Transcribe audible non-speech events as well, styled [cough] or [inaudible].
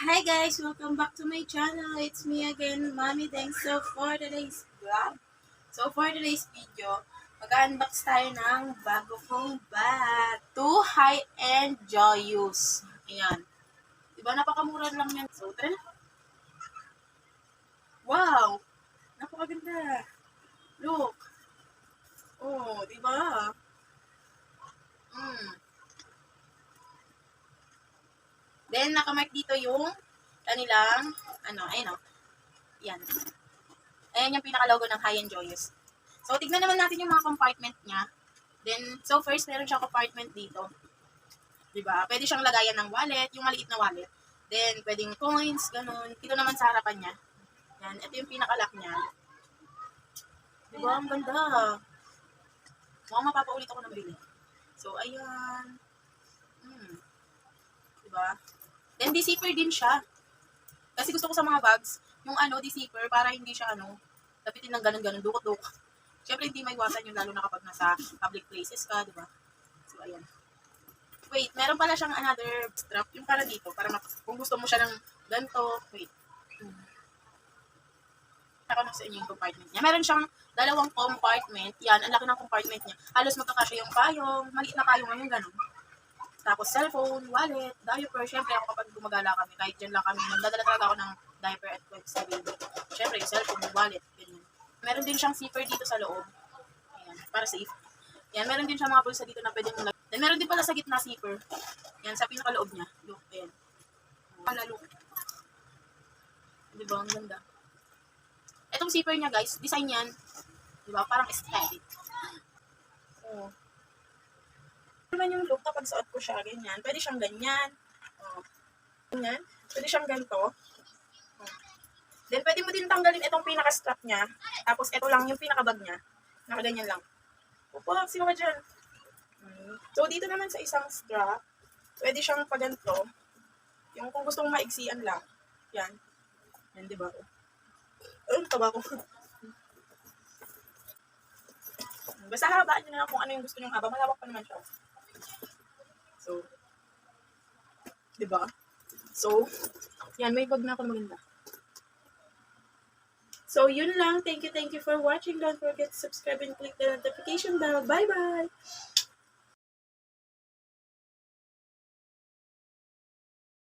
Hi guys, welcome back to my channel. It's me again, Mommy Thanks. So for today's vlog, so for today's video, mag-unbox tayo ng bago kong bag. Two high-end Joyous. Ayan. Diba napakamura lang yan. So tara. Wow! Napakaganda. Look. Oh, diba? Then, nakamark dito yung kanilang, ano, ayun o. Yan. Ayan yung pinaka-logo ng High and Joyous. So, tignan naman natin yung mga compartment niya. Then, so first, meron siyang compartment dito. Diba? Pwede siyang lagayan ng wallet, yung maliit na wallet. Then, pwedeng coins, ganun. Dito naman sa harapan niya. Yan. Ito yung pinaka-lock niya. Diba? Ang ganda. Mukhang mapapaulit ako ng bili. So, ayan. Hmm. Diba? Then, di-zipper din siya. Kasi gusto ko sa mga bags, yung ano, di-zipper, para hindi siya, ano, tapitin ng ganun-ganun, dukot-dukot. Siyempre, hindi may iwasan yung lalo na kapag nasa public places ka, di ba? So, ayan. Wait, meron pala siyang another strap, yung para dito, para kung gusto mo siya ng ganito, wait. Hmm. Ako na sa inyo yung compartment niya. Meron siyang dalawang compartment. Yan, ang laki ng compartment niya. Halos magkakasya yung payong, maliit na payong ngayon, ganun. Tapos cellphone, wallet, diaper. Siyempre ako kapag gumagala kami, kahit dyan lang kami, nagdadala talaga ako ng diaper at wipes sa baby. Siyempre yung cellphone, yung wallet, ganyan. Meron din siyang zipper dito sa loob. Ayan, para safe. Yan, meron din siyang mga bulsa dito na pwede mong lag- Then meron din pala sa gitna zipper. Yan, sa pinakaloob niya. Look, ayan. Pala, look. Di ba? Ang ganda. Etong zipper niya, guys, design yan. Di ba? Parang aesthetic. Oh. Naman yung look kapag suot ko siya, ganyan. Pwede siyang ganyan. Oh. Ganyan. Pwede siyang ganito. Oh. Then, pwede mo din tanggalin itong pinaka-strap niya. Tapos, ito lang yung pinaka-bag niya. Nakaganyan lang. Upo, sino ka dyan? So, dito naman sa isang strap, pwede siyang paganto. Yung kung gusto mong maiksian lang. Yan. Yan, di ba? Ayun, taba ko. [laughs] Basta habaan nyo na lang kung ano yung gusto nyo haba. Malawak pa naman siya. So, di ba? So, yan, may bag na ako maganda. So, yun lang. Thank you, thank you for watching. Don't forget to subscribe and click the notification bell. Bye-bye!